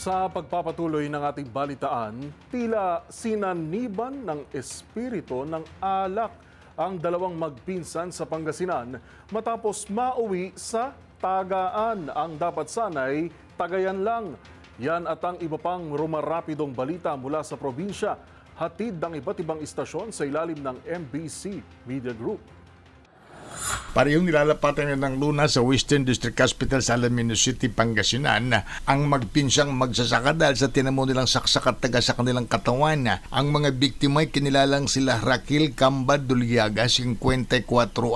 Sa pagpapatuloy ng ating balitaan, tila sinaniban ng espiritu ng alak ang dalawang magpinsan sa Pangasinan matapos mauwi sa tagaan ang dapat sanay tagayan lang. Yan at ang iba pang rumarapidong balita mula sa probinsya. Hatid ng iba't ibang istasyon sa ilalim ng MBC Media Group. Parehong nilalapatan na ng luna sa Western District Hospital sa Alamino City, Pangasinan ang magpinsang magsasaka dahil sa tinamo nilang saksak at taga sa kanilang katawan. Ang mga biktima ay kinilalang sila Raquel Camba Duliaga, 54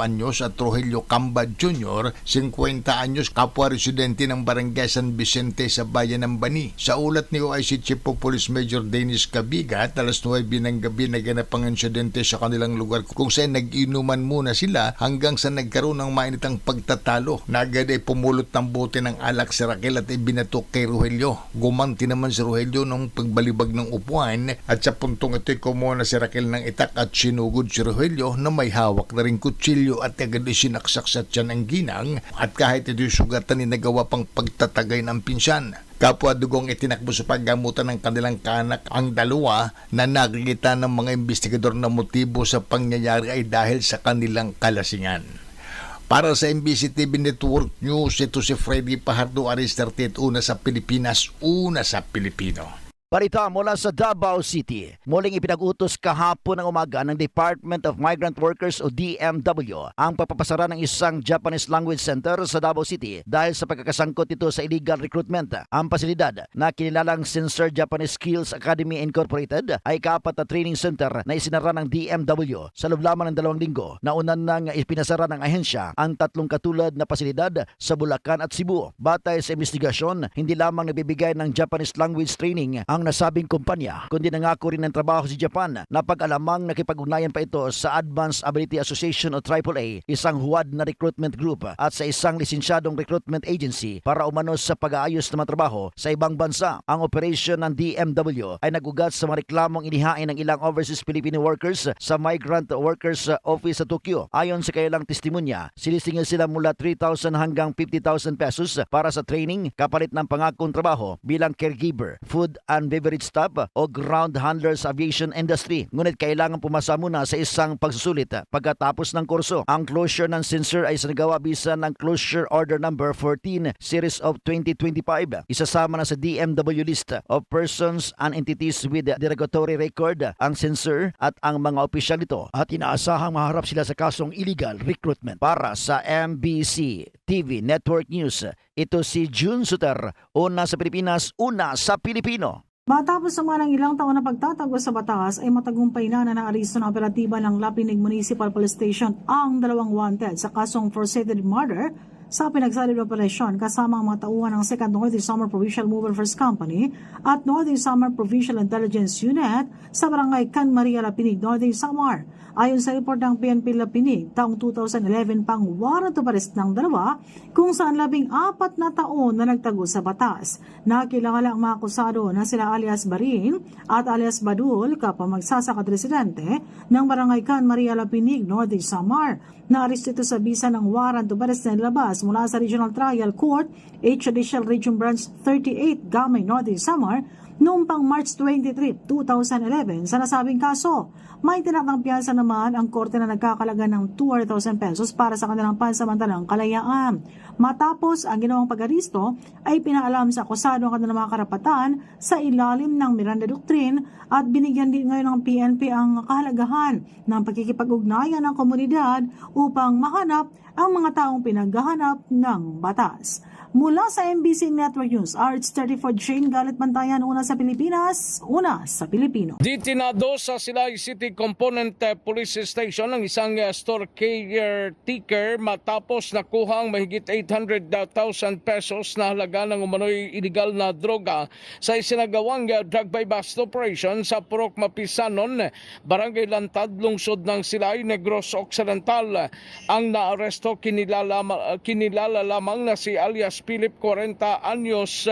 anyos at Rogelio Camba Jr., 50 anyos, kapwa residente ng Barangay San Vicente sa Bayan ng Bani. Sa ulat ni OIC Chief of Police Major Dennis Cabiga, alas 9 ng gabi naganap ang insidente sa kanilang lugar kung saan nag-inuman muna sila hanggang sa nagkaroon ng mainitang pagtatalo. Nagad ay pumulot ng bote ng alak si Raquel at ibinatok kay Rogelio. Gumanti naman si Rogelio nung pagbalibag ng upuan at sa puntong ito'y kumuha na si Raquel ng itak at sinugod si Rogelio na may hawak na rin kutsilyo at agad ay sinaksak sa tiyan ang ginang at kahit ito'y sugatan ni nagawa pang pagtatagay ng pinsan. Kapwa dugong itinakbo sa paggamutan ng kanilang kanak ang dalawa na nakikita ng mga investigador na motibo sa pangyayari ay dahil sa kanilang kalasingan. Para sa MBC TV Network News, ito si Freddy Pajardo Aristartet, una sa Pilipinas, una sa Pilipino. Balita mula sa Davao City. Muling ipinag-utos kahapon ng umaga ng Department of Migrant Workers o DMW ang papapasara ng isang Japanese Language Center sa Davao City dahil sa pagkakasangkot ito sa illegal recruitment. Ang pasilidad na kinilalang Sincere Japanese Skills Academy Incorporated ay kaapat na training center na isinara ng DMW sa loob lamang ng dalawang linggo na unan nang ipinasara ng ahensya ang tatlong katulad na pasilidad sa Bulacan at Cebu. Batay sa investigasyon, hindi lamang nabibigay ng Japanese language training ang nasabing kumpanya, kundi nangako rin ng trabaho si Japan na pag-alamang nakipag-ugnayan pa ito sa Advanced Ability Association o AAA, isang huwad na recruitment group at sa isang lisensyadong recruitment agency para umanos sa pag-aayos ng mga trabaho sa ibang bansa. Ang operation ng DMW ay nagugat sa mga reklamong inihain ng ilang overseas Filipino workers sa Migrant Workers Office sa Tokyo. Ayon sa kailang testimonya, sinisingil sila mula 3,000 hanggang 50,000 pesos para sa training kapalit ng pangakong trabaho bilang caregiver, food and beverage staff o ground handler sa aviation industry. Ngunit kailangan pumasa muna sa isang pagsusulit pagkatapos ng kurso. Ang closure ng sensor ay sinagawa bisa ng Closure Order Number 14 Series of 2025. Isasama na sa DMW list of persons and entities with derogatory record ang sensor at ang mga opisyal nito at inaasahang maharap sila sa kasong illegal recruitment. Para sa MBC TV Network News, ito si June Suter, una sa Pilipinas, una sa Pilipino. Matapos naman ang ilang taon na pagtatago sa batas ay matagumpay na na naaresto ng operatiba ng Lapinig Municipal Police Station ang dalawang wanted sa kasong forcited murder sa pinagsalib na operasyon kasama ang mga tauhan ng 2nd Northeast Summer Provincial Mobile First Company at Northeast Summer Provincial Intelligence Unit sa barangay Can Maria Lapinig, Northeast Samar. Ayon sa report ng PNP Lapinig, taong 2011 pang warrant of arrest ng dalawa kung saan labing apat na taon na nagtago sa batas. Nakilala ang mga akusado na sila alias Barin at alias Badul kapwa magsasaka at residente ng barangay Can Maria Lapinig, Northeast Samar. Naaresto ito sa bisa ng warrant of arrest na nilabas mula sa Regional Trial Court, H. Judicial Region Branch 38, Gamay, Northeast Samar, noong pang March 23, 2011 sa nasabing kaso. May tinatang piyansa naman ang korte na nagkakalaga ng 200,000 pesos para sa kanilang pansamantalang kalayaan. Matapos ang ginawang pag-aristo ay pinaalam sa akusado ang kanilang mga karapatan sa ilalim ng Miranda Doctrine at binigyan din ngayon ng PNP ang kahalagahan ng pagkikipag-ugnayan ng komunidad upang mahanap ang mga taong pinaghahanap ng batas. Mula sa MBC Network News, RH34 Shane Galit Bantayan, una sa Pilipinas, una sa Pilipino. Ditinado sa Silay City Component eh, Police Station ang isang eh, store caretaker matapos nakuha ang mahigit 800,000 pesos na halaga ng umano'y illegal na droga sa isinagawang eh, drug by bust operation sa Purok Mapisanon, Barangay Lantad, lungsod ng Silay, Negros Occidental. Ang naaresto kinilala, kinilala lamang na si alias Philip 40 anyos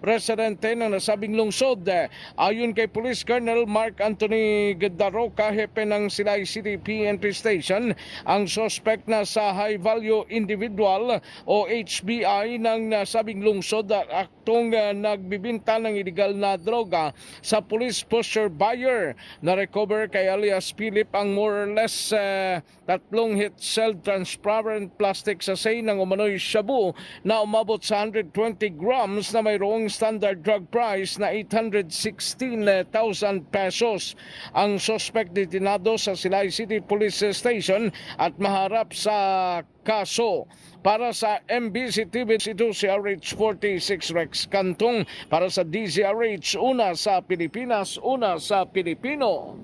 residente ng nasabing lungsod. Eh, Ayon kay Police Colonel Mark Anthony Gadaroca, hepe ng Silay City PNP Station, ang suspect na sa High Value Individual o HBI ng nasabing lungsod at aktong eh, nagbibinta ng illegal na droga sa police pusher buyer. Na-recover kay alias Philip ang more or less eh, tatlong hit cell transparent plastic sachet ng umano'y shabu na umabot sa 120 grams na mayroong standard drug price na 816,000 pesos. Ang suspect detinado sa Silay City Police Station at maharap sa kaso. Para sa MBC TV ito si RH46 Rex Kantong para sa DZRH una sa Pilipinas una sa Pilipino